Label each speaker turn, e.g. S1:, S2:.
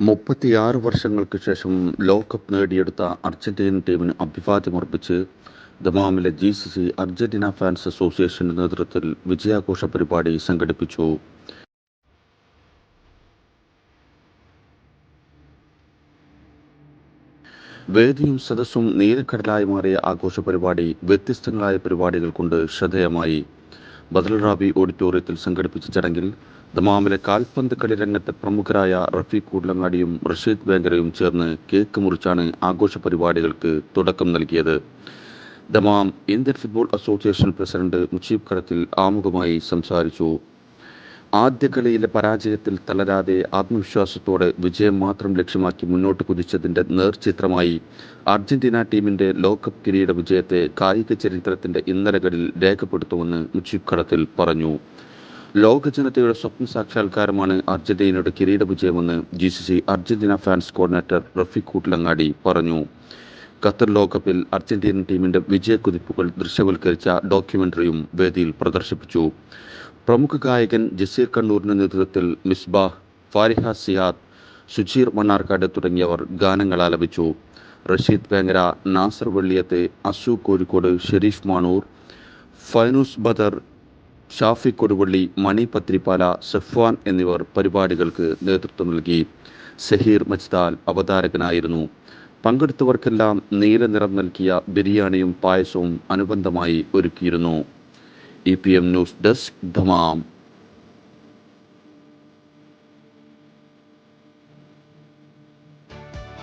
S1: മുപ്പത്തിയാറ് വർഷങ്ങൾക്ക് ശേഷം ലോകകപ്പ് നേടിയെടുത്ത അർജന്റീൻ ടീമിന് അഭിവാദ്യമർപ്പിച്ച് ദമാമിലെ G C C Argentina fans അസോസിയേഷന്റെ നേതൃത്വത്തിൽ വിജയാഘോഷ പരിപാടി സംഘടിപ്പിച്ചു. വേദിയും സദസ്സും നീലക്കടലായി മാറിയ ആഘോഷ പരിപാടി വ്യത്യസ്തങ്ങളായ പരിപാടികൾ കൊണ്ട് ശ്രദ്ധേയമായി. ബദൽ റാബി ഓഡിറ്റോറിയത്തിൽ സംഘടിപ്പിച്ച ചടങ്ങിൽ ദമാമിലെ കാൽപന്ത് കളി രംഗത്തെ പ്രമുഖരായ റഫീഖ് കൂടലങ്ങാടിയും റഷീദ് വേങ്കരയും ചേർന്ന് കേക്ക് മുറിച്ചാണ് ആഘോഷ പരിപാടികൾക്ക് തുടക്കം നൽകിയത്. Dammam Indian football association president Mujeeb Kadathil ആമുഖമായി സംസാരിച്ചു. ആദ്യ കളിയിലെ പരാജയത്തിൽ തളരാതെ ആത്മവിശ്വാസത്തോടെ വിജയം മാത്രം ലക്ഷ്യമാക്കി മുന്നോട്ട് കുതിച്ചതിന്റെ നേർചിത്രമായി അർജന്റീന ടീമിന്റെ ലോകകപ്പ് കിരീട വിജയത്തെ കായിക ചരിത്രത്തിന്റെ ഇന്നലകളിൽ രേഖപ്പെടുത്തുമെന്ന് മുജീബ് കടത്തിൽ പറഞ്ഞു. ലോക ജനതയുടെ സ്വപ്ന സാക്ഷാത്കാരമാണ് അർജന്റീനയുടെ കിരീട വിജയമെന്ന് G C C Argentina fans coordinator Rafeeq Koottilangadi പറഞ്ഞു. ഖത്തർ ലോകകപ്പിൽ അർജന്റീനൻ ടീമിന്റെ വിജയക്കുതിപ്പുകൾ ദൃശ്യവൽക്കരിച്ച ഡോക്യുമെന്ററിയും വേദിയിൽ പ്രദർശിപ്പിച്ചു. പ്രമുഖ ഗായകൻ ജസീർ കണ്ണൂരിന്റെ നേതൃത്വത്തിൽ മിസ്ബാഹ് ഫാരിഹ സിയാദ് സുജീർ മണ്ണാർക്കാട് തുടങ്ങിയവർ ഗാനങ്ങൾ ആലപിച്ചു. റഷീദ് വേങ്ങര നാസർ വെള്ളിയത്തെ അസു കോഴിക്കോട് ഷെരീഫ് മാണൂർ ഫൈനൂസ് ബദർ ഷാഫി കൊടുവള്ളി മണി പത്രിപ്പാല സഫ്വാൻ എന്നിവർ പരിപാടികൾക്ക് നേതൃത്വം നൽകി. സഹീർ മജ്ദാൽ അവതാരകനായിരുന്നു. പങ്കെടുത്തവർക്കെല്ലാം നീല നിറം നൽകിയ ബിരിയാണിയും പായസവും അനുബന്ധമായി ഒരുക്കിയിരുന്നു. E P M news desk Dammam